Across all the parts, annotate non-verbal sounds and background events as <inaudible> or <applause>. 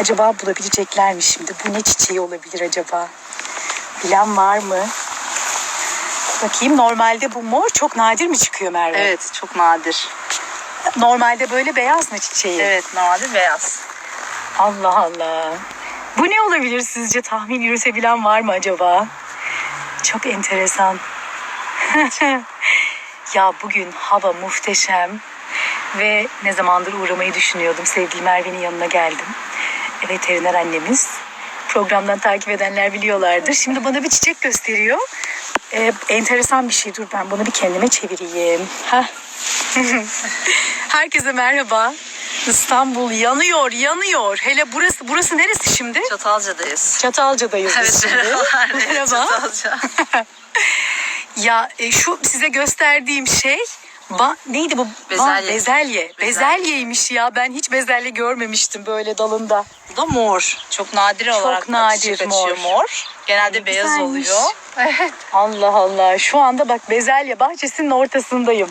Acaba bulabilecekler mi şimdi? Bu ne çiçeği olabilir acaba? Bilen var mı? Bakayım normalde bu mor çok nadir mi çıkıyor Merve? Evet çok nadir. Normalde böyle beyaz mı çiçeği? Evet normalde beyaz. Allah Allah. Bu ne olabilir sizce? Tahmin yürütebilen var mı acaba? Çok enteresan. <laughs> ya bugün hava muhteşem ve ne zamandır uğramayı düşünüyordum. Sevgili Merve'nin yanına geldim. Veteriner annemiz. Programdan takip edenler biliyorlardır. Şimdi bana bir çiçek gösteriyor. Ee, enteresan bir şey. Dur ben bunu bir kendime çevireyim. Heh. <laughs> Herkese merhaba. İstanbul yanıyor, yanıyor. Hele burası, burası neresi şimdi? Çatalca'dayız. Çatalca'dayız biz Evet şimdi. <laughs> Merhaba. Çatalca. <laughs> Ya e, şu size gösterdiğim şey ba, neydi bu? Ba- Bezelye. bezelye. Bezelyeymiş ya. Ben hiç bezelye görmemiştim böyle dalında. Bu da mor. Çok nadir olarak da nadir mor. mor. Genelde beyaz güzelmiş. oluyor. Evet. Allah Allah. Şu anda bak bezelye bahçesinin ortasındayım.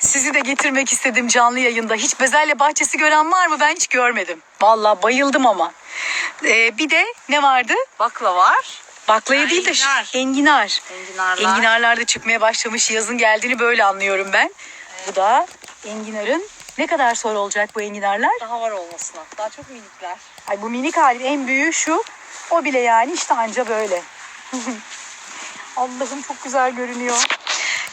Sizi de getirmek istedim canlı yayında. Hiç bezelye bahçesi gören var mı? Ben hiç görmedim. Vallahi bayıldım ama. Ee, bir de ne vardı? Bakla var. Baklaya değil de enginar. şu- enginar. Enginarlar. Enginarlar da çıkmaya başlamış. Yazın geldiğini böyle anlıyorum ben. Bu da enginarın ne kadar sonra olacak bu enginarlar? Daha var olmasına. Daha çok minikler. Ay bu minik hali en büyüğü şu. O bile yani işte anca böyle. <laughs> Allah'ım çok güzel görünüyor.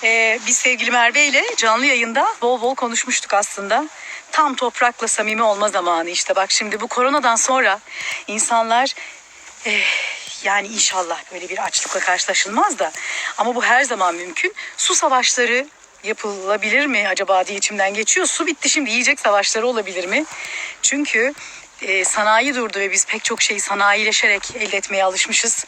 Ee, biz sevgili Merve ile canlı yayında bol bol konuşmuştuk aslında. Tam toprakla samimi olma zamanı işte. Bak şimdi bu koronadan sonra insanlar eh, yani inşallah böyle bir açlıkla karşılaşılmaz da ama bu her zaman mümkün. Su savaşları yapılabilir mi acaba diye içimden geçiyor. Su bitti şimdi yiyecek savaşları olabilir mi? Çünkü e, sanayi durdu ve biz pek çok şeyi sanayileşerek elde etmeye alışmışız.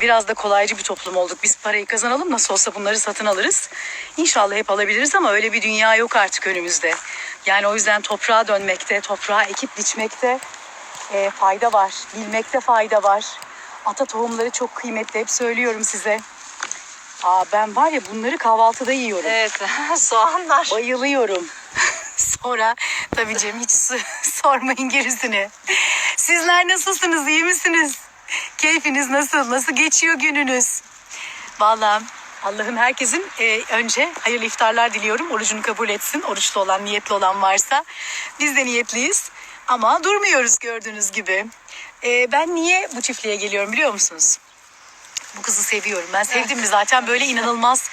Biraz da kolaycı bir toplum olduk. Biz parayı kazanalım nasıl olsa bunları satın alırız. İnşallah hep alabiliriz ama öyle bir dünya yok artık önümüzde. Yani o yüzden toprağa dönmekte, toprağa ekip biçmekte e, fayda var. Bilmekte fayda var. Ata tohumları çok kıymetli. Hep söylüyorum size. Aa, ben var ya bunları kahvaltıda yiyorum. Evet. <laughs> Soğanlar. Bayılıyorum. <laughs> Sonra tabii Cem hiç <laughs> sormayın gerisini. Sizler nasılsınız? iyi misiniz? Keyfiniz nasıl? Nasıl geçiyor gününüz? Vallahi Allah'ım herkesin e, önce hayırlı iftarlar diliyorum. Orucunu kabul etsin. Oruçlu olan, niyetli olan varsa. Biz de niyetliyiz. Ama durmuyoruz gördüğünüz gibi. E, ben niye bu çiftliğe geliyorum biliyor musunuz? Bu kızı seviyorum. Ben sevdim mi zaten böyle inanılmaz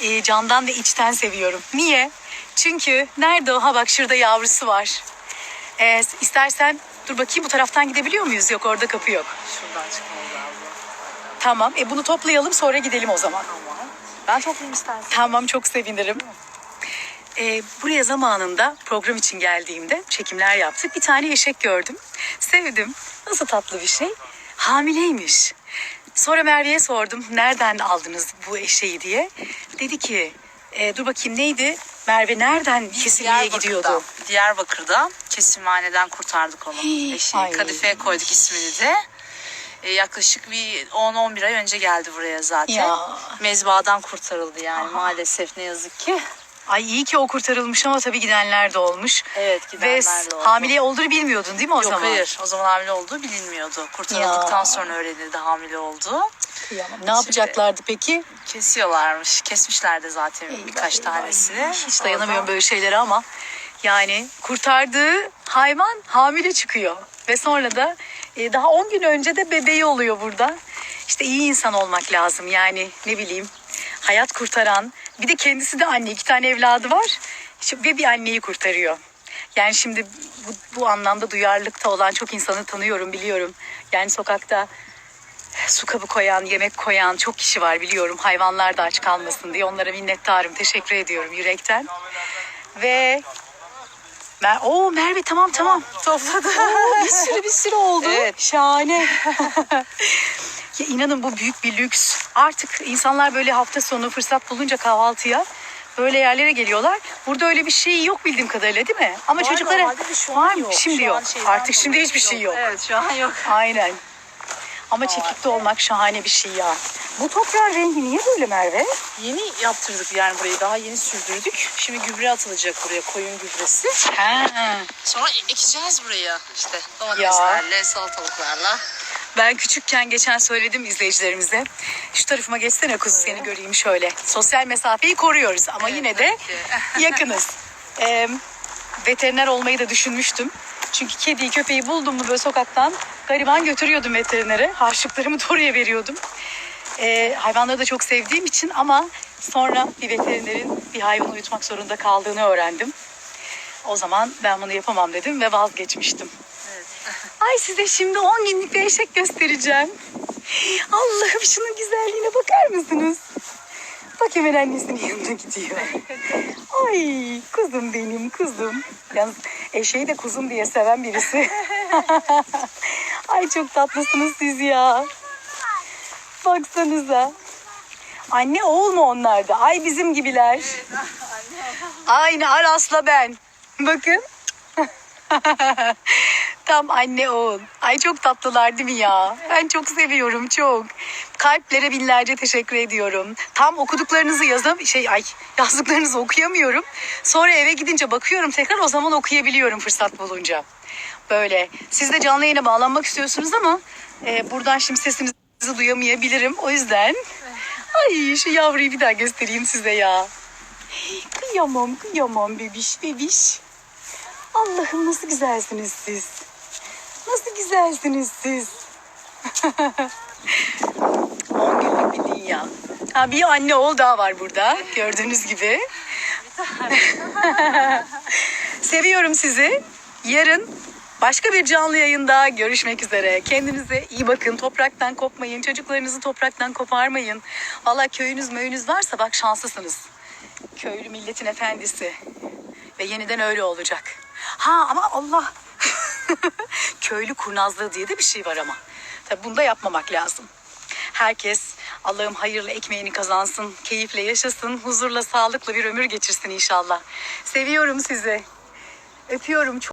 e, candan ve içten seviyorum. Niye? Çünkü nerede o? Ha bak şurada yavrusu var. E, istersen dur bakayım bu taraftan gidebiliyor muyuz? Yok orada kapı yok. Şuradan çıkmamız lazım. Tamam. E bunu toplayalım sonra gidelim o zaman. Tamam. Ben toplayayım istersen. Tamam çok sevinirim. E, buraya zamanında program için geldiğimde çekimler yaptık. Bir tane eşek gördüm. Sevdim. Nasıl tatlı bir şey. Hamileymiş. Sonra Merve'ye sordum nereden aldınız bu eşeği diye. Dedi ki e, dur bakayım neydi? Merve nereden kesilmeye gidiyordu? Diyarbakır'da kesimhaneden kurtardık onu. Hii, ay. Kadife'ye koyduk ismini de. E, yaklaşık bir 10-11 ay önce geldi buraya zaten. Ya. Mezbadan kurtarıldı yani maalesef ne yazık ki. Ay iyi ki o kurtarılmış ama tabii gidenler de olmuş. Evet Ve gidenler de oldu. hamile olduğunu bilmiyordun değil mi o Yok zaman? hayır o zaman hamile olduğu bilinmiyordu. Kurtarıldıktan Ya. sonra öğrenildi hamile olduğu. Kıyamam. Ne yapacaklardı peki? Kesiyorlarmış. Kesmişlerdi zaten birkaç Eyvah, eyvah, tanesini. eyvah. Hiç dayanamıyorum böyle şeylere ama yani kurtardığı hayvan hamile çıkıyor. Ve sonra da e, daha 10 gün önce de bebeği oluyor burada. İşte iyi insan olmak lazım yani ne bileyim hayat kurtaran bir de kendisi de anne iki tane evladı var ve bir anneyi kurtarıyor. Yani şimdi bu, bu anlamda duyarlılıkta olan çok insanı tanıyorum biliyorum. Yani sokakta su kabı koyan, yemek koyan çok kişi var biliyorum. Hayvanlar da aç kalmasın diye onlara minnettarım. Teşekkür ediyorum yürekten. Ve Mer Oo Merve tamam tamam. Topladı. Oo, bir sürü bir sürü oldu. Evet. Şahane. <laughs> ya inanın bu büyük bir lüks. Artık insanlar böyle hafta sonu fırsat bulunca kahvaltıya böyle yerlere geliyorlar. Burada öyle bir şey yok bildiğim kadarıyla değil mi? Ama Var, çocuklara var mı? Şimdi Şu yok. Artık şimdi hiçbir şey yok. Evet şu an yok. Aynen. Ama çekikte olmak şahane bir şey ya. Bu toprağın rengi niye böyle Merve? Yeni yaptırdık yani burayı daha yeni sürdürdük. Şimdi gübre atılacak buraya koyun gübresi. Ha. Sonra ekeceğiz buraya işte domateslerle, salatalıklarla. Ben küçükken geçen söyledim izleyicilerimize. Şu tarafıma geçsene kuzu seni göreyim şöyle. Sosyal mesafeyi koruyoruz ama Evet, yine de tabii ki. <laughs> yakınız. Ee, veteriner olmayı da düşünmüştüm. Çünkü kediyi köpeği buldum mu böyle sokaktan gariban götürüyordum veterinere. Harçlıklarımı da oraya veriyordum. Ee, hayvanları da çok sevdiğim için ama sonra bir veterinerin bir hayvanı uyutmak zorunda kaldığını öğrendim. O zaman ben bunu yapamam dedim ve vazgeçmiştim. Evet. Ay size şimdi 10 günlük bir eşek göstereceğim. Allah'ım şunun güzelliğine bakar mısınız? Bak hemen annesinin yanına gidiyor. Ay kuzum benim kuzum. Yalnız eşeği de kuzum diye seven birisi. <laughs> Ay çok tatlısınız siz ya. Baksanıza. Anne oğul mu onlar da? Ay bizim gibiler. <laughs> Aynı Aras'la ben. Bakın. <laughs> Tam anne oğul. Ay çok tatlılar değil mi ya? Ben çok seviyorum çok. Kalplere binlerce teşekkür ediyorum. Tam okuduklarınızı yazam şey ay yazdıklarınızı okuyamıyorum. Sonra eve gidince bakıyorum tekrar o zaman okuyabiliyorum fırsat bulunca. Böyle. Siz de canlı yayına bağlanmak istiyorsunuz ama e, buradan şimdi sesinizi duyamayabilirim. O yüzden ay şu yavruyu bir daha göstereyim size ya. Kıyamam kıyamam bebiş bebiş. Allah'ım nasıl güzelsiniz siz. Nasıl güzelsiniz siz. <laughs> 10 günlük bir dünya. Ha, bir anne oğul daha var burada gördüğünüz gibi. <laughs> Seviyorum sizi. Yarın başka bir canlı yayında görüşmek üzere. Kendinize iyi bakın. Topraktan kopmayın. Çocuklarınızı topraktan koparmayın. Valla köyünüz möyünüz varsa bak şanslısınız. Köylü milletin efendisi. Ve yeniden öyle olacak. Ha ama Allah. <laughs> Köylü kurnazlığı diye de bir şey var ama. Tabi bunu da yapmamak lazım. Herkes Allah'ım hayırlı ekmeğini kazansın, keyifle yaşasın, huzurla, sağlıklı bir ömür geçirsin inşallah. Seviyorum sizi. Öpüyorum çok.